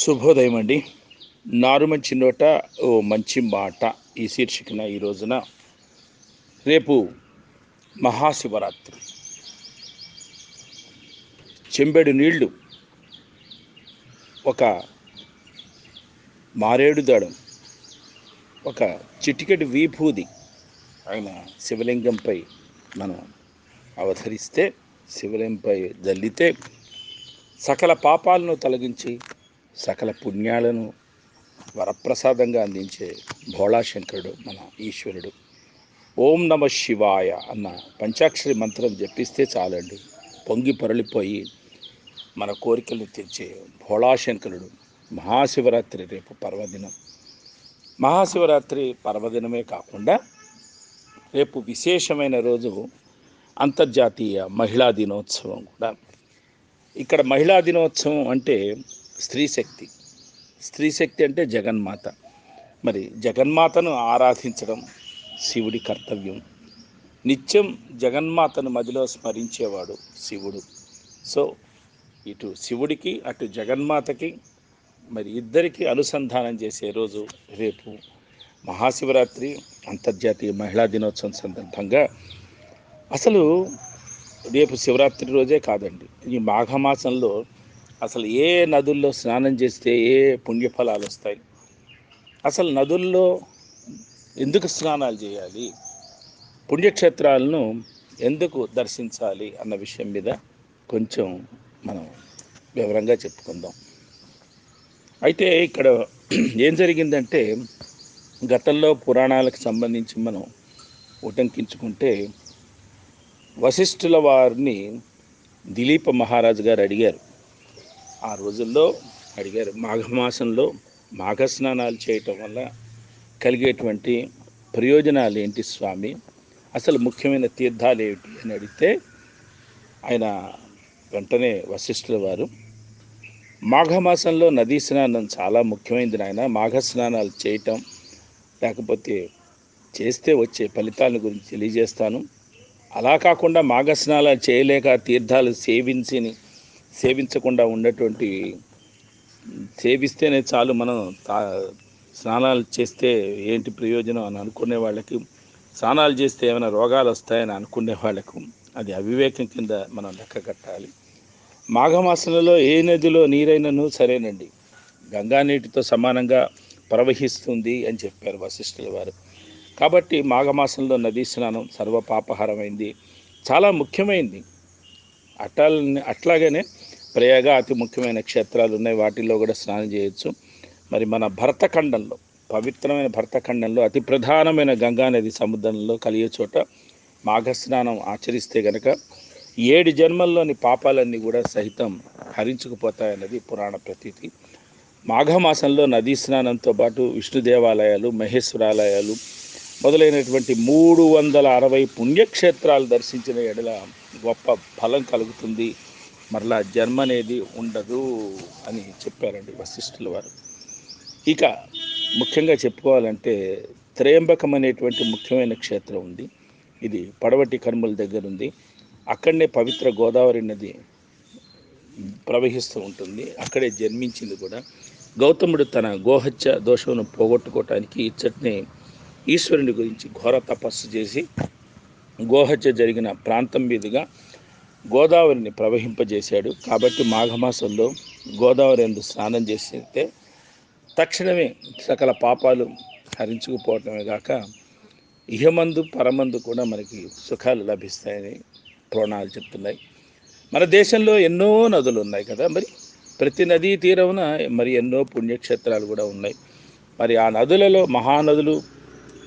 శుభోదయం అండి. నారు మంచి నోట ఓ మంచి మాట ఈ శీర్షికన ఈ రోజున. రేపు మహాశివరాత్రి. చెంబెడు నీళ్ళు ఒక మారేడు దడం ఒక చిటికెడు వీభూది ఆయన శివలింగంపై మనం అవతరిస్తే శివలింగంపై జల్లితే సకల పాపాలను తొలగించి సకల పుణ్యాలను వరప్రసాదంగా అందించే భోళాశంకరుడు మన ఈశ్వరుడు. ఓం నమ శివాయ అన్న పంచాక్షరి మంత్రం జపిస్తే చాలండి. పొంగి పొరలిపోయి మన కోరికలు తెచ్చే భోళాశంకరుడు మహాశివరాత్రి రేపు పర్వదినం. మహాశివరాత్రి పర్వదినమే కాకుండా రేపు విశేషమైన రోజు అంతర్జాతీయ మహిళా దినోత్సవం కూడా. ఇక్కడ మహిళా దినోత్సవం అంటే స్త్రీ శక్తి. స్త్రీ శక్తి అంటే జగన్మాత. మరి జగన్మాతను ఆరాధించడం శివుడి కర్తవ్యం. నిత్యం జగన్మాతను మదిలో స్మరించేవాడు శివుడు. సో ఇటు శివుడికి అటు జగన్మాతకి మరి ఇద్దరికి అనుసంధానం చేసే రోజు రేపు మహాశివరాత్రి అంతర్జాతీయ మహిళా దినోత్సవం సందర్భంగా. అసలు రేపు శివరాత్రి రోజే కాదండి. ఈ మాఘమాసంలో అసలు ఏ నదుల్లో స్నానం చేస్తే ఏ పుణ్యఫలాలు వస్తాయి? అసలు నదుల్లో ఎందుకు స్నానాలు చేయాలి? పుణ్యక్షేత్రాలను ఎందుకు దర్శించాలి అన్న విషయం మీద కొంచెం మనం వివరంగా చెప్పుకుందాం. అయితే ఇక్కడ ఏం జరిగిందంటే గతంలో పురాణాలకు సంబంధించి మనం ఉటంకించుకుంటే వశిష్ఠుల వారిని దిలీప మహారాజు గారు అడిగారు. ఆ రోజుల్లో అడిగారు మాఘమాసంలో మాఘ స్నానాలు చేయటం వల్ల కలిగేటువంటి ప్రయోజనాలు ఏంటి స్వామి? అసలు ముఖ్యమైన తీర్థాలు ఏమిటి? అని అడిగితే ఆయన వెంటనే వశిష్ఠుల వారు మాఘమాసంలో నదీ స్నానం చాలా ముఖ్యమైనది నాయన మాఘ స్నానాలు చేయటం లేకపోతే చేస్తే వచ్చే ఫలితాల గురించి తెలియజేస్తాను. అలా కాకుండా మాఘ స్నానాలు చేయలేక తీర్థాలు సేవించిని సేవించకుండా ఉన్నటువంటి సేవిస్తేనే చాలు మనం తా స్నానాలు చేస్తే ఏంటి ప్రయోజనం అని అనుకునే వాళ్ళకి స్నానాలు చేస్తే ఏమైనా రోగాలు వస్తాయని అనుకునే వాళ్ళకు అది అవివేకం కింద మనం లెక్క కట్టాలి. మాఘమాసంలో ఏ నదిలో నీరైనను సరేనండి. గంగా నీటితో సమానంగా ప్రవహిస్తుంది అని చెప్పారు వశిష్ఠుల వారు. కాబట్టి మాఘమాసంలో నదీ స్నానం సర్వపాపహారమైంది. చాలా ముఖ్యమైంది. అట్లా అట్లాగనే ప్రయాగ అతి ముఖ్యమైన క్షేత్రాలు ఉన్నాయి. వాటిల్లో కూడా స్నానం చేయొచ్చు. మరి మన భరతఖండంలో పవిత్రమైన భరతఖండంలో అతి ప్రధానమైన గంగా నది సముద్రంలో కలిగే చోట మాఘ స్నానం ఆచరిస్తే గనక ఏడు జన్మల్లోని పాపాలన్నీ కూడా సహితం హరించుకుపోతాయన్నది పురాణ ప్రతీతి. మాఘమాసంలో నదీ స్నానంతో పాటు విష్ణు దేవాలయాలు మహేశ్వరాలయాలు మొదలైనటువంటి మూడు వందల అరవై పుణ్యక్షేత్రాలు దర్శించిన ఎడల గొప్ప ఫలం కలుగుతుంది. మరలా జన్మ అనేది ఉండదు అని చెప్పారండి వశిష్ఠుల వారు. ఇక ముఖ్యంగా చెప్పుకోవాలంటే త్రయంబకం అనేటువంటి ముఖ్యమైన క్షేత్రం ఉంది. ఇది పడవటి కర్మల దగ్గర ఉంది. అక్కడనే పవిత్ర గోదావరి నది ప్రవహిస్తూ ఉంటుంది. అక్కడే జన్మించింది కూడా. గౌతముడు తన గోహత్య దోషమును పోగొట్టుకోవటానికి ఇచ్చటిని ఈశ్వరుని గురించి ఘోర తపస్సు చేసి గోహత్య జరిగిన ప్రాంతం మీదుగా గోదావరిని ప్రవహింపజేశాడు. కాబట్టి మాఘమాసంలో గోదావరి ఎందు స్నానం చేస్తే తక్షణమే సకల పాపాలు హరించుకుపోవటమే కాక ఇహమందు పరమందు కూడా మనకి సుఖాలు లభిస్తాయని పురాణాలు చెప్తున్నాయి. మన దేశంలో ఎన్నో నదులు ఉన్నాయి కదా మరి ప్రతి నదీ తీరమున మరి ఎన్నో పుణ్యక్షేత్రాలు కూడా ఉన్నాయి. మరి ఆ నదులలో మహానదులు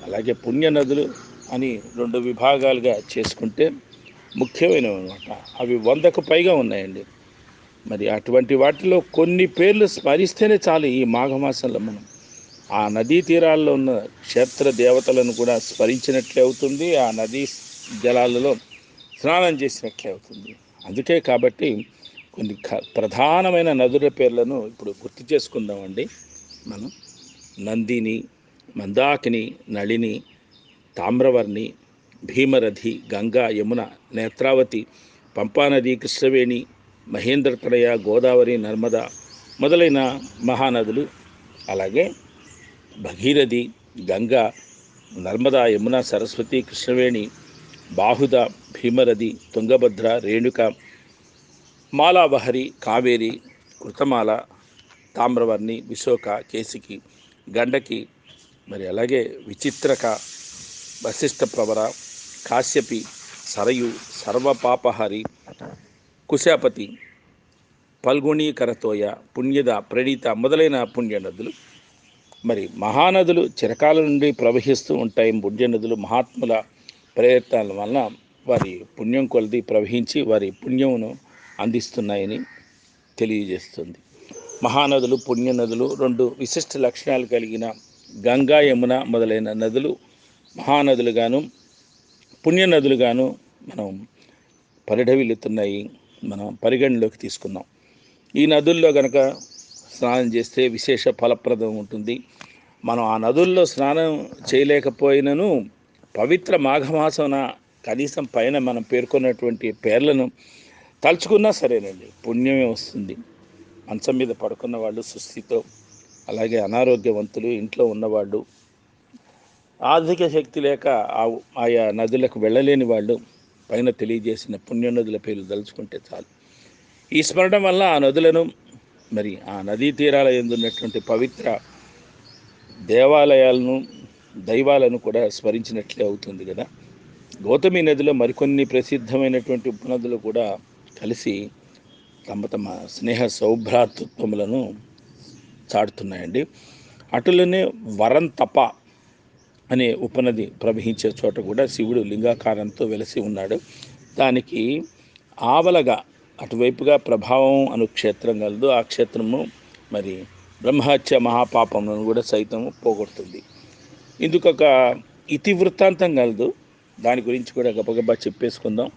అలాగే పుణ్య నదులు అని రెండు విభాగాలుగా చేసుకుంటే ముఖ్యమైనవి అనమాట అవి వందకు పైగా ఉన్నాయండి. మరి అటువంటి వాటిలో కొన్ని పేర్లు స్మరిస్తేనే చాలు ఈ మాఘమాసంలో మనం. ఆ నదీ తీరాల్లో ఉన్న క్షేత్ర దేవతలను కూడా స్మరించినట్లే అవుతుంది. ఆ నదీ జలాలలో స్నానం చేసినట్లే అవుతుంది. అందుకే కాబట్టి కొన్ని ప్రధానమైన నదుల పేర్లను ఇప్పుడు గుర్తు చేసుకుందామండి. మనం నందిని మందాకిని నళిని తామ్రవర్ణి భీమరథి గంగా యమున నేత్రావతి పంపానది కృష్ణవేణి మహేంద్రతనయ గోదావరి నర్మద మొదలైన మహానదులు. అలాగే భగీరథి గంగా నర్మదా యమున సరస్వతి కృష్ణవేణి బాహుద భీమరథి తుంగభద్ర రేణుక మాలాబహరి కావేరి కృతమాల తామ్రవర్ణి విశోక కేసికి గండకి మరి అలాగే విచిత్రక వశిష్ఠ ప్రవర కాశ్యపి సరయు సర్వపాపహరి కుశాపతి పల్గుణీకరతోయ పుణ్యద ప్రణీత మొదలైన పుణ్య నదులు మరి మహానదులు చిరకాల నుండి ప్రవహిస్తూ ఉంటాయి. పుణ్య నదులు మహాత్ముల ప్రయత్నాల వలన వారి పుణ్యం కొలది ప్రవహించి వారి పుణ్యమును అందిస్తున్నాయని తెలియజేస్తుంది. మహానదులు పుణ్య నదులు రెండు విశిష్ట లక్షణాలు కలిగిన గంగా యమున మొదలైన నదులు మహానదులుగాను పుణ్య నదులుగాను మనం పరిఢవిల్లుతున్నాయి మనం పరిగణలోకి తీసుకున్నాం ఈ నదుల్లో గనక స్నానం చేస్తే విశేష ఫలప్రదం ఉంటుంది. మనం ఆ నదుల్లో స్నానం చేయలేకపోయినను పవిత్ర మాఘమాసమున కనీసం పైన మనం పేర్కొన్నటువంటి పేర్లను తలుచుకున్నా సరేనండి పుణ్యమే వస్తుంది. మంచం మీద పడుకున్న వాళ్ళు సుస్థితో అలాగే అనారోగ్యవంతులు ఇంట్లో ఉన్నవాళ్ళు ఆర్థిక శక్తి లేక ఆయా నదులకు వెళ్ళలేని వాళ్ళు పైన తెలియజేసిన పుణ్యనదుల పేర్లు తలుచుకుంటే చాలు. ఈ స్మరణ వల్ల ఆ నదులను మరి ఆ నదీ తీరాల ఎందున్నటువంటి పవిత్ర దేవాలయాలను దైవాలను కూడా స్మరించినట్లే అవుతుంది కదా. గౌతమి నదిలో మరికొన్ని ప్రసిద్ధమైనటువంటి ఉపనదులు కూడా కలిసి తమ తమ స్నేహ సౌభ్రాతృత్వములను చాటుతున్నాయండి. అటులోనే వరంతప అనే ఉపనది ప్రవహించే చోట కూడా శివుడు లింగాకారంతో వెలసి ఉన్నాడు. దానికి ఆవలగా అటువైపుగా ప్రభావం అను క్షేత్రం కలదు. ఆ క్షేత్రము మరి బ్రహ్మహత్య మహాపాపములను కూడా సైతం పోగొడుతుంది. ఇందుకు ఒక ఇతివృత్తాంతం కలదు. దాని గురించి కూడా గబగబా చెప్పేసుకుందాం.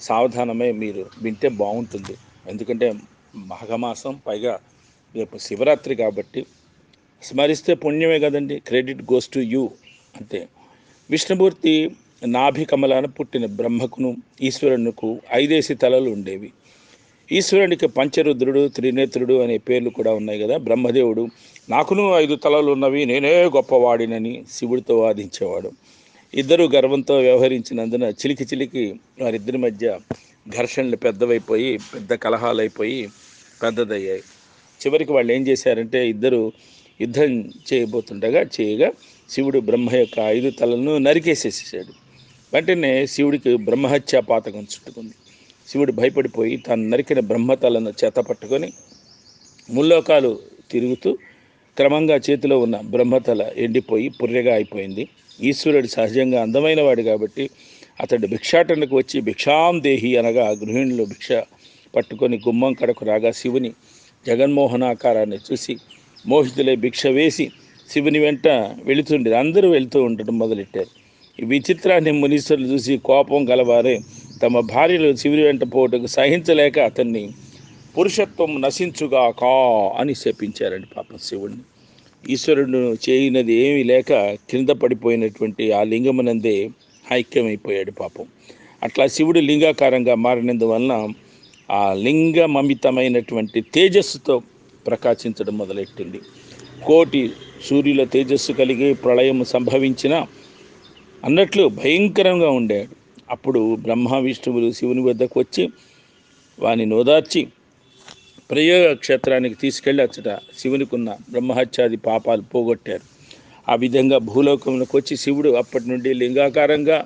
సావధానమే మీరు వింటే బాగుంటుంది. ఎందుకంటే మాఘమాసం పైగా రేపు శివరాత్రి కాబట్టి స్మరిస్తే పుణ్యమే కదండి. Credit goes to you. అంతే. విష్ణుమూర్తి నాభి కమలాన పుట్టిన బ్రహ్మకును ఈశ్వరునికు ఐదేసి తలలు ఉండేవి. ఈశ్వరునికి పంచరుద్రుడు త్రినేత్రుడు అనే పేర్లు కూడా ఉన్నాయి కదా. బ్రహ్మదేవుడు నాకును ఐదు తలలు ఉన్నవి నేనే గొప్పవాడినని శివుడితో వాదించేవాడు. ఇద్దరు గర్వంతో వ్యవహరించినందున చిలికి చిలికి వారిద్దరి మధ్య ఘర్షణలు పెద్దవైపోయి పెద్ద కలహాలైపోయి పెద్దదయ్యాయి. చివరికి వాళ్ళు ఏం చేశారంటే ఇద్దరు యుద్ధం చేయబోతుండగా చేయగా శివుడు బ్రహ్మ యొక్క ఐదు తలలను నరికేసేసాడు వెంటనే శివుడికి బ్రహ్మహత్యా పాతకం చుట్టుకుంది. శివుడు భయపడిపోయి తాను నరికిన బ్రహ్మతలను చేత పట్టుకొని ముల్లోకాలు తిరుగుతూ క్రమంగా చేతిలో ఉన్న బ్రహ్మతల ఎండిపోయి పుర్రెగా అయిపోయింది. ఈశ్వరుడు సహజంగా అందమైన వాడు కాబట్టి అతడు భిక్షాటనకు వచ్చి భిక్షాం దేహి అనగా గృహిణులు భిక్ష పట్టుకొని గుమ్మం కడకు రాగా శివుని జగన్మోహనాకారాన్ని చూసి మోహితులై భిక్ష వేసి శివుని వెంట వెళుతుండేది. అందరూ వెళుతూ ఉండటం మొదలెట్టారు. ఈ విచిత్రాన్ని మునీశ్వరులు చూసి కోపం గలవారే తమ భార్యలు శివుని వెంట పోవటకు సహించలేక అతన్ని పురుషత్వం నశించుగా కా అని శపించారండి పాపం శివుణ్ణి. ఈశ్వరుడు చేయనది ఏమీ లేక కింద పడిపోయినటువంటి ఆ లింగమునందే ఐక్యమైపోయాడు పాపం. అట్లా శివుడు లింగాకారంగా మారినందువలన ఆ లింగమమితమైనటువంటి తేజస్సుతో ప్రకాశించడం మొదలెట్టింది. కోటి సూర్యుల తేజస్సు కలిగి ప్రళయం సంభవించిన అన్నట్లు భయంకరంగా ఉండేవాడు. అప్పుడు బ్రహ్మ విష్ణువులు శివుని వద్దకు వచ్చి వాని నోదార్చి ప్రయోగ క్షేత్రానికి తీసుకెళ్ళి అచ్చట శివునికున్న బ్రహ్మహత్యాది పాపాలు పోగొట్టారు. ఆ విధంగా భూలోకంలోకి వచ్చి శివుడు అప్పటి నుండి లింగాకారంగా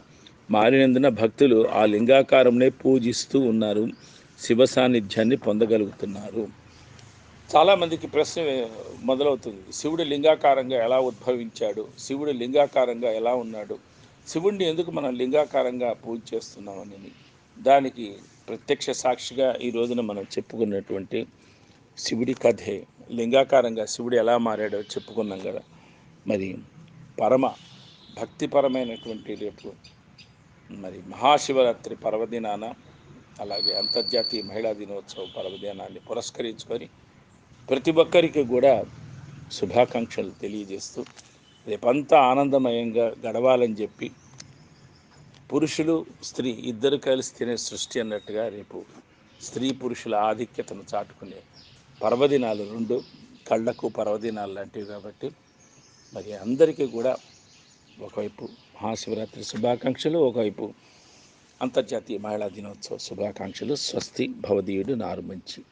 మారినందున భక్తులు ఆ లింగాకారంనే పూజిస్తూ ఉన్నారు. శివ సాన్నిధ్యాన్ని పొందగలుగుతున్నారు. చాలామందికి ప్రశ్న మొదలవుతుంది. శివుడు లింగాకారంగా ఎలా ఉద్భవించాడు? శివుడు లింగాకారంగా ఎలా ఉన్నాడు? శివుడిని ఎందుకు మనం లింగాకారంగా పూజ చేస్తున్నామని దానికి ప్రత్యక్ష సాక్షిగా ఈ రోజున మనం చెప్పుకున్నటువంటి శివుడి కథే. లింగాకారంగా శివుడు ఎలా మారాడో చెప్పుకున్నాం కదా. మరి పరమ భక్తిపరమైనటువంటి రేపు మరి మహాశివరాత్రి పర్వదినాన అలాగే అంతర్జాతీయ మహిళా దినోత్సవ పర్వదినాన్ని పురస్కరించుకొని ప్రతి ఒక్కరికి కూడా శుభాకాంక్షలు తెలియజేస్తూ రేపంతా ఆనందమయంగా గడవాలని చెప్పి పురుషులు స్త్రీ ఇద్దరు కలిసి తినే సృష్టి అన్నట్టుగా రేపు స్త్రీ పురుషుల ఆధిక్యతను చాటుకునే పర్వదినాలు రెండు కళ్ళకు పర్వదినాలు లాంటివి కాబట్టి మరి అందరికీ కూడా ఒకవైపు మహాశివరాత్రి శుభాకాంక్షలు ఒకవైపు అంతర్జాతీయ మహిళా దినోత్సవ శుభాకాంక్షలు. స్వస్తి భవదీయుడు నారు మంచి.